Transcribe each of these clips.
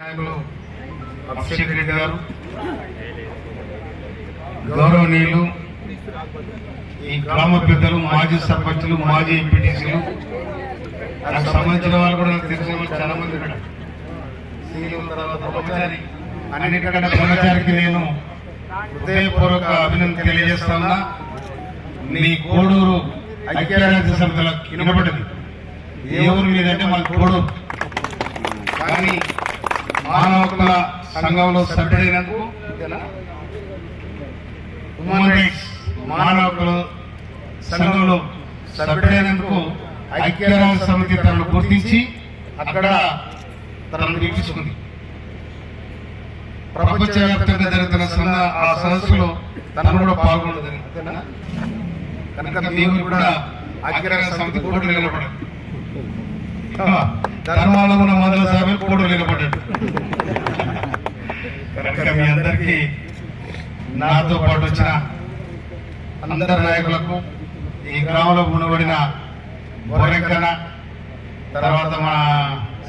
నాయకులు అభిషేక్ రెడ్డి గారు గౌరవనీయులు ఈ గ్రామ పెద్దలు మాజీ సర్పంచులు మాజీ ఎంపీటీసీలు నాకు సంబంధించిన వాళ్ళు కూడా నాకు తెలిసిన వాళ్ళు చాలా మంది బ్రహ్మచారి అన్నిటికంటే బ్రహ్మచారికి నేను హృదయపూర్వక అభినందన తెలియజేస్తా మీ కోడూరు ఐక్యరాజ్య సమితిలో వినబడింది ఏ ఊరు మీదంటే మన కోడూరు. కానీ మానవ హక్కుల సంఘంలో సభ్యుడైనందుకు హ్యూమన్ రైట్స్ మానవ హక్కుల సంఘంలో సభ్యుడైనందుకు ఐక్యరాజ్య సమితి తనను గుర్తించి అక్కడ తనను నిలిపించుకుంది ప్రపంచవ్యాప్తంగా జరుగుతున్న సన్న ఆ సదస్సులో తను కూడా పాల్గొన్నది కనుక మీరు కూడా ఐక్యరాజ్య సమితి కూడా నిలబడాలి. ధర్మాలు ఉన్న మందుల సభలు కూడా నిలబడ్డాడు కనుక మీ అందరికీ నాతో పాటు వచ్చిన అందరి నాయకులకు ఈ గ్రామంలో ఉండబడిన బోరెక్కన తర్వాత మన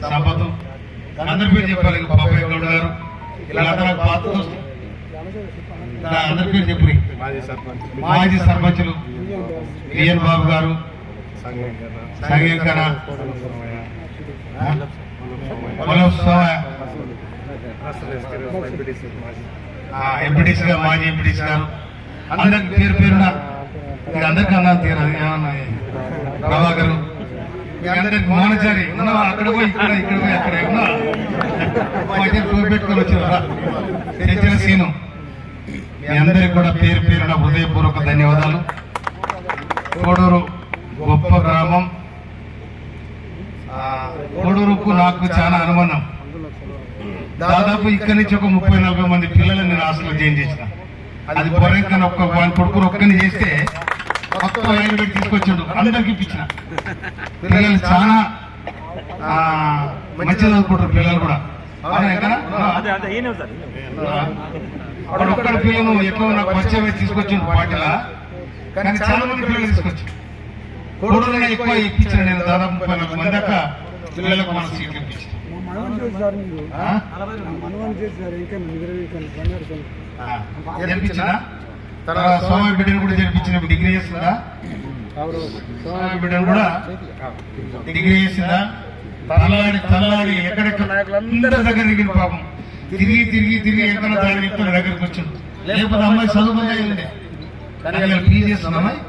సంపతు అందరి పేరు చెప్పాలి ఇంకా బాబాయ్ గౌడ్ గారు ఇలా నాకు అందరి పేరు చెప్పి. మాజీ సర్పంచ్. మాజీ సర్పంచులు బిఎన్ బాబు గారు సంగీకరణ ఎంపీటీసీ గారు మాజీ ఎంపీటీసీ గారు అందరికి పేరు పేరున మీరు అందరికి అన్నా తీరాలి? ఏమన్నా ప్రభాకర్. మీ అందరికి మౌనచారి. ఉన్నావా? అక్కడ పోయి ఇక్కడ ఇక్కడ పోయి అక్కడ ఉన్నా పెట్టుకొని వచ్చారా. తెచ్చిన సీను. మీ అందరికి కూడా పేరు పేరున హృదయపూర్వక ధన్యవాదాలు. కోడూరు గొప్ప గ్రామం. కోడూరుకు నాకు చాలా అనుబంధం దాదాపు ఇక్కడి నుంచి ఒక ముప్పై నలభై మంది పిల్లలు నేను హాస్టల్లో జాయిన్ చేసిన. అది బొరెక్కని ఒక్క వాని కొడుకుని ఒక్కని చేస్తే మొత్తం లైన్ పెట్టి తీసుకొచ్చాడు. అందరికి ఇప్పించిన. పిల్లలు చాలా ఆ, మంచిగా చదువుకుంటారు పిల్లలు కూడా. అక్కడ ఒక్కడ పిల్లలు ఎక్కువ నాకు అయితే తీసుకొచ్చిండు పార్టీలా కానీ చాలా మంది పిల్లలు తీసుకొచ్చి కొడుకునే ఎక్కువ ఇప్పించిన నేను దాదాపు ముప్పై నలభై మంది దాకా పిల్లలకు మన సీట్లు ఇప్పించాను తర్వాత స్వామి బిడ్డను కూడా జరిపించిన డిగ్రీ చేస్తుందా స్వామి బిడ్డను కూడా డిగ్రీ చేసిందా? తల్లాడి తల్లాడి ఎక్కడెక్కడ? నాయకులందరి దగ్గర దిగిన పాపం. తిరిగి తిరిగి తిరిగి ఎక్కడ దాని దగ్గరికి వచ్చిండు. లేకపోతే అమ్మాయి చదువుకుందా ఉండే. కానీ పీజీ చేస్తుంది అమ్మాయి